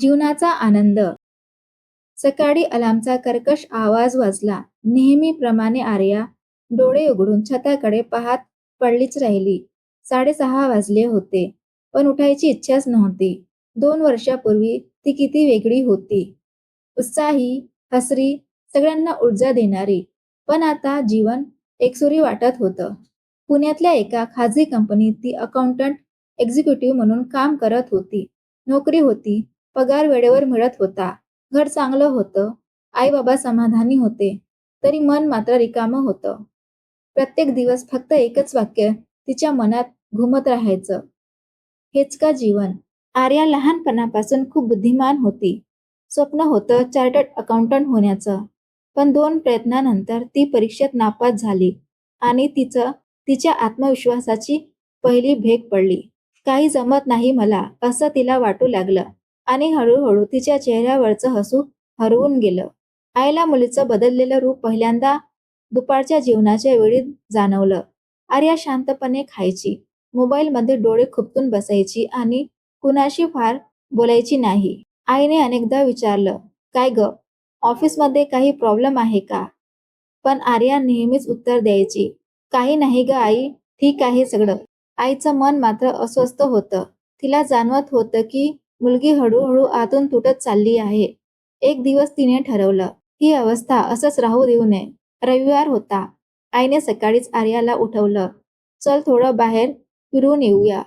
जीवनाचा आनंद. सकाळी अलामचा कर्कश आवाज वाजला. नेहमीप्रमाणे आर्या डोळे उघडून छताकडे पाहत पडलीच राहिली. साडेसहा वाजले होते पण उठायची इच्छाच नव्हती. दोन वर्षापूर्वी ती किती वेगळी होती. उत्साही हसरी सगळ्यांना ऊर्जा देणारी पण आता जीवन एकसुरी वाटत होतं. पुण्यातल्या एका खाजगी कंपनीत ती अकाउंटंट एक्झिक्युटिव्ह म्हणून काम करत होती. नोकरी होती पगार वेळेवर मिळत होता. घर चांगलं होतं. आई बाबा समाधानी होते. तरी मन मात्र रिकामं होतं. प्रत्येक दिवस फक्त एकच वाक्य तिच्या मनात घुमत राहायचं. हेच का जीवन? आर्या लहानपणापासून खूप बुद्धिमान होती. स्वप्न होतं चार्टर्ड अकाउंटंट होण्याचं. पण दोन प्रयत्नानंतर ती परीक्षेत नापास झाली आणि तिचं तिच्या आत्मविश्वासाची पहिली भेग पडली. काही जमत नाही मला असं तिला वाटू लागलं. आणि हळूहळू तिच्या चेहऱ्यावरचं हसू हरवून गेलं. आईला मुलीचं बदललेलं रूप पहिल्यांदा दुपारच्या जेवणाच्या वेळी जाणवलं. आर्या शांतपणे खायची. मोबाईलमध्ये डोळे खुपतून बसायची आणि कुणाशी फार बोलायची नाही. आईने अनेकदा विचारलं काय ग ऑफिसमध्ये काही प्रॉब्लेम आहे का? पण आर्या नेहमीच उत्तर द्यायची काही नाही ग आई ठीक आहे सगळं. आईचं मन मात्र अस्वस्थ होतं. तिला जाणवत होतं की मुलगी हळूहळू आतून तुटत चालली आहे. एक दिवस तिने ठरवलं ही अवस्था असंच राहू देऊ नये. रविवार होता. आईने सकाळीच आर्याला उठवलं चल थोडं बाहेर फिरून येऊया.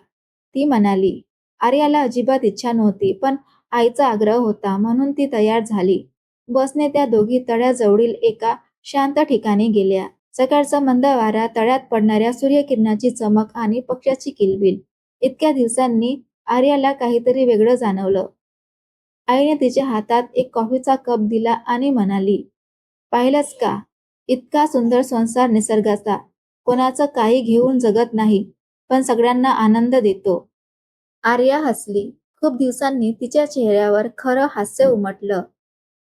ती म्हणाली आर्याला अजिबात इच्छा नव्हती पण आईचा आग्रह होता म्हणून ती तयार झाली. बसने त्या दोघी तळ्याजवळील एका शांत ठिकाणी गेल्या. सकाळचा मंद वारा तळ्यात पडणाऱ्या सूर्यकिरणाची चमक आणि पक्ष्याची किलबिल. इतक्या दिवसांनी आर्याला काहीतरी वेगळं जाणवलं. आईने तिच्या हातात एक कॉफीचा कप दिला आणि म्हणाली पाहिलंच का? इतका सुंदर संसार निसर्गाचा. कोणाचं काही घेऊन जगत नाही पण सगळ्यांना आनंद देतो. आर्या हसली. खूप दिवसांनी तिच्या चेहऱ्यावर खरं हास्य उमटलं.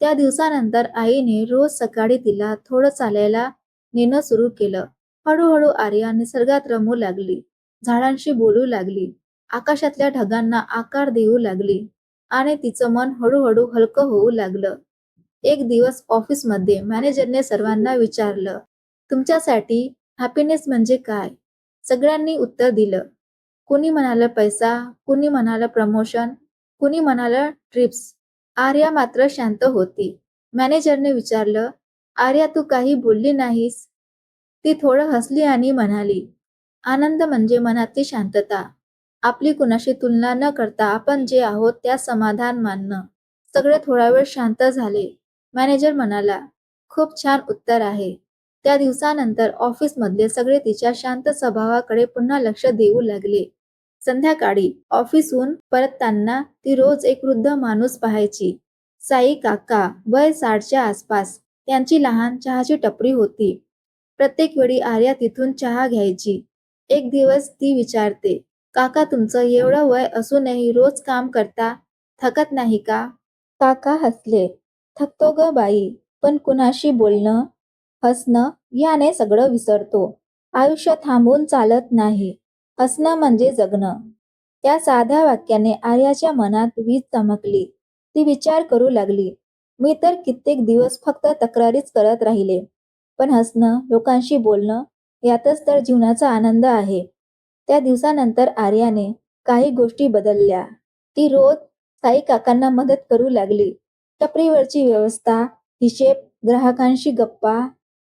त्या दिवसानंतर आईने रोज सकाळी तिला थोडं चालायला नेणं सुरू केलं. हळूहळू आर्या निसर्गात रमू लागली. झाडांशी बोलू लागली. आकाशातल्या ढगांना आकार देऊ लागली आणि तिचं मन हळूहळू हलकं होऊ लागलं. एक दिवस ऑफिसमध्ये मॅनेजरने सर्वांना विचारलं तुमच्यासाठी हॅपीनेस म्हणजे काय? सगळ्यांनी उत्तर दिलं कुणी म्हणालं पैसा कुणी म्हणालं प्रमोशन कुणी म्हणालं ट्रिप्स. आर्या मात्र शांत होती. मॅनेजरने विचारलं आर्या तू काही बोलली नाहीस? ती थोडं हसली आणि म्हणाली आनंद म्हणजे मनातली शांतता. आपली कुणाशी तुलना न करता आपण जे आहोत त्या समाधान मानणं. सगळे थोडा वेळ शांत झाले. मॅनेजर म्हणाला खूप छान उत्तर आहे. त्या दिवसानंतर ऑफिसमधले सगळे तिच्या शांत स्वभावाकडे पुन्हा लक्ष देऊ लागले. संध्याकाळी ऑफिसहून परतताना ती रोज एक वृद्ध माणूस पाहायची. साई काका वय साठच्या आसपास त्यांची लहान चहाची टपरी होती. प्रत्येक वेळी आर्या तिथून चहा घ्यायची. एक दिवस ती विचारते काका तुमचं एवढं वय असूनही रोज काम करता थकत नाही का? काका हसले. थकतो ग बाई पण कुणाशी बोलणं हसणं याने सगळं विसरतो. आयुष्य थांबून चालत नाही. हसणं म्हणजे जगणं. त्या साध्या वाक्याने आर्याच्या मनात वीज चमकली. ती विचार करू लागली. मी तर कित्येक दिवस फक्त तक्रारीच करत राहिले. पण हसणं लोकांशी बोलणं यातच तर जीवनाचा आनंद आहे. त्या दिवसानंतर आर्याने काही गोष्टी बदलल्या. ती रोज साई काकांना मदत करू लागली. टपरीवरची व्यवस्था हिशेब ग्राहकांशी गप्पा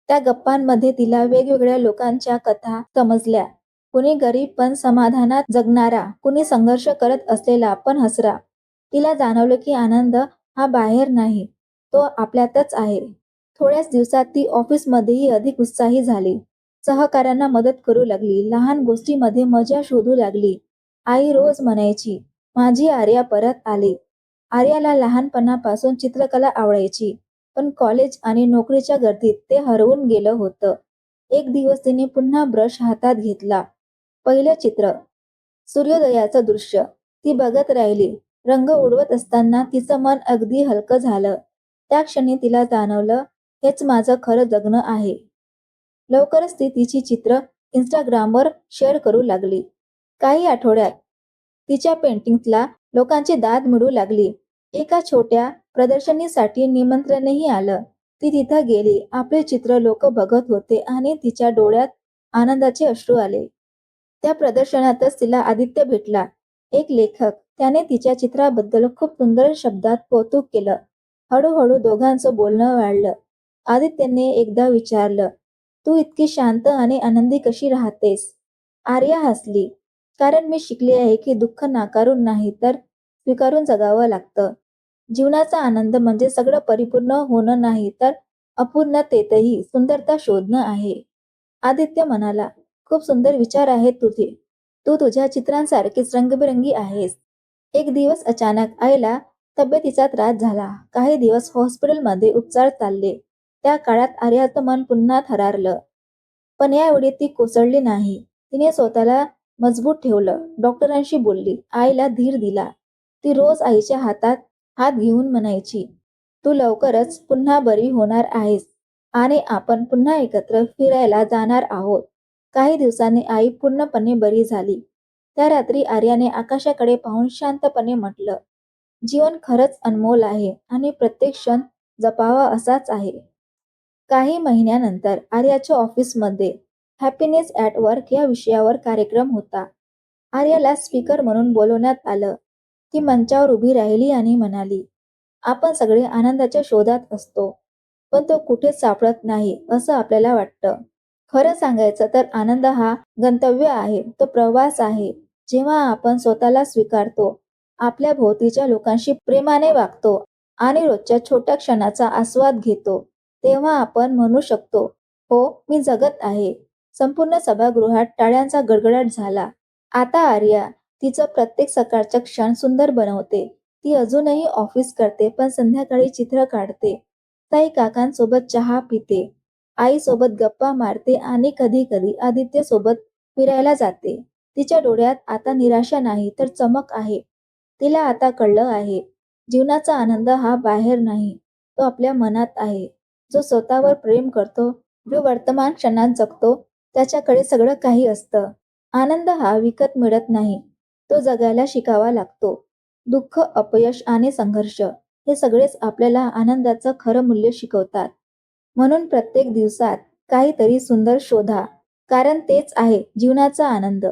त्या गप्पांमध्ये तिला वेगवेगळ्या लोकांच्या कथा समजल्या. कुणी गरीब पण समाधानात जगणारा कुणी संघर्ष करत असलेला पण हसरा. तिला जाणवलं की आनंद हा बाहेर नाही तो आपल्यातच आहे. थोड्याच दिवसात ती ऑफिसमध्येही अधिक उत्साही झाली. सहकाऱ्यांना मदत करू लागली. लहान गोष्टीमध्ये मजा शोधू लागली. आई रोज म्हणायची माझी आर्या परत आले. आर्याला लहानपणापासून चित्रकला आवडायची पण कॉलेज आणि नोकरीच्या गर्दीत ते हरवून गेलं होतं. एक दिवस तिने पुन्हा ब्रश हातात घेतला. पहिलं चित्र सूर्योदयाचं दृश्य. ती बघत राहिली. रंग उडवत असताना तिचं मन अगदी हलकं झालं. त्या क्षणी तिला जाणवलं हेच माझं खरं जगणं आहे. लवकरच ती तिची चित्र इंस्टाग्रामवर शेअर करू लागली. काही आठवड्यात तिच्या पेंटिंग्सला लोकांची दाद मिळू लागली. एका छोट्या प्रदर्शनीसाठी निमंत्रणही आलं. ती तिथं गेली. आपले चित्र लोक बघत होते आणि तिच्या डोळ्यात आनंदाचे अश्रू आले. त्या प्रदर्शनातच तिला आदित्य भेटला. एक लेखक. त्याने तिच्या चित्राबद्दल खूप सुंदर शब्दात कौतुक केलं. हळूहळू दोघांचं बोलणं वाढलं. आदित्यने एकदा विचारलं तू इतकी शांत आणि आनंदी कशी राहतेस? आर्या हसली. कारण मी शिकले आहे की दुःख नाकारून नाही तर स्वीकारून जगावं लागतं. जीवनाचा आनंद म्हणजे सगळं परिपूर्ण होणं नाही तर अपूर्णतेतही सुंदरता शोधणं आहे. आदित्य म्हणाला खूप सुंदर विचार आहेत तुझे. तू तुझ्या चित्रांसारखीच रंगबिरंगी आहेस. एक दिवस अचानक आईला तब्येतीचा त्रास झाला. काही दिवस हॉस्पिटलमध्ये उपचार चालले. त्या काळात आर्याचं मन पुन्हा थरारलं. पण यावेळी ती कोसळली नाही. तिने स्वतःला मजबूत ठेवलं. डॉक्टरांशी बोलली. आईला धीर दिला. ती रोज आईच्या हातात हात घेऊन म्हणायची तू लवकरच पुन्हा बरी होणार आहेस आणि आपण पुन्हा एकत्र फिरायला जाणार आहोत. काही दिवसांनी आई पूर्णपणे बरी झाली. त्या रात्री आर्याने आकाशाकडे पाहून शांतपणे म्हटलं जीवन खरंच अनमोल आहे आणि प्रत्येक क्षण जपावा असाच आहे. काही महिन्यानंतर आर्याच्या ऑफिसमध्ये हॅपीनेस ॲट वर्क या विषयावर कार्यक्रम होता. आर्याला स्पीकर म्हणून बोलवण्यात आलं. ती मंचावर उभी राहिली आणि म्हणाली आपण सगळे आनंदाच्या शोधात असतो पण तो कुठेच सापडत नाही असं आपल्याला वाटतं. खरं सांगायचं तर आनंद हा गंतव्य आहे तो प्रवास आहे. जेव्हा आपण स्वतःला स्वीकारतो आपल्या भोवतीच्या लोकांशी प्रेमाने वागतो आणि रोजच्या छोट्या क्षणाचा आस्वाद घेतो. तेव्हा आपण म्हणू शकतो हो मी जगत आहे. संपूर्ण सभागृहात टाळ्यांचा गडगडाट झाला. आता आर्या तिचं प्रत्येक सकाळचा क्षण सुंदर बनवते. ती अजूनही ऑफिस करते पण संध्याकाळी चित्र काढते. ताई काकांसोबत चहा पिते. आईसोबत गप्पा मारते आणि कधी कधी आदित्य सोबत फिरायला जाते. तिच्या डोळ्यात आता निराशा नाही तर चमक आहे. तिला आता कळलं आहे. जीवनाचा आनंद हा बाहेर नाही तो आपल्या मनात आहे. जो स्वतःवर प्रेम करतो जो वर्तमान क्षणात जगतो त्याच्याकडे सगळं काही असतं. आनंद हा विकत मिळत नाही. तो जगायला शिकावा लागतो. दुःख अपयश आणि संघर्ष हे सगळेच आपल्याला आनंदाचं खरं मूल्य शिकवतात. म्हणून प्रत्येक दिवसात काहीतरी सुंदर शोधा कारण तेच आहे जीवनाचा आनंद.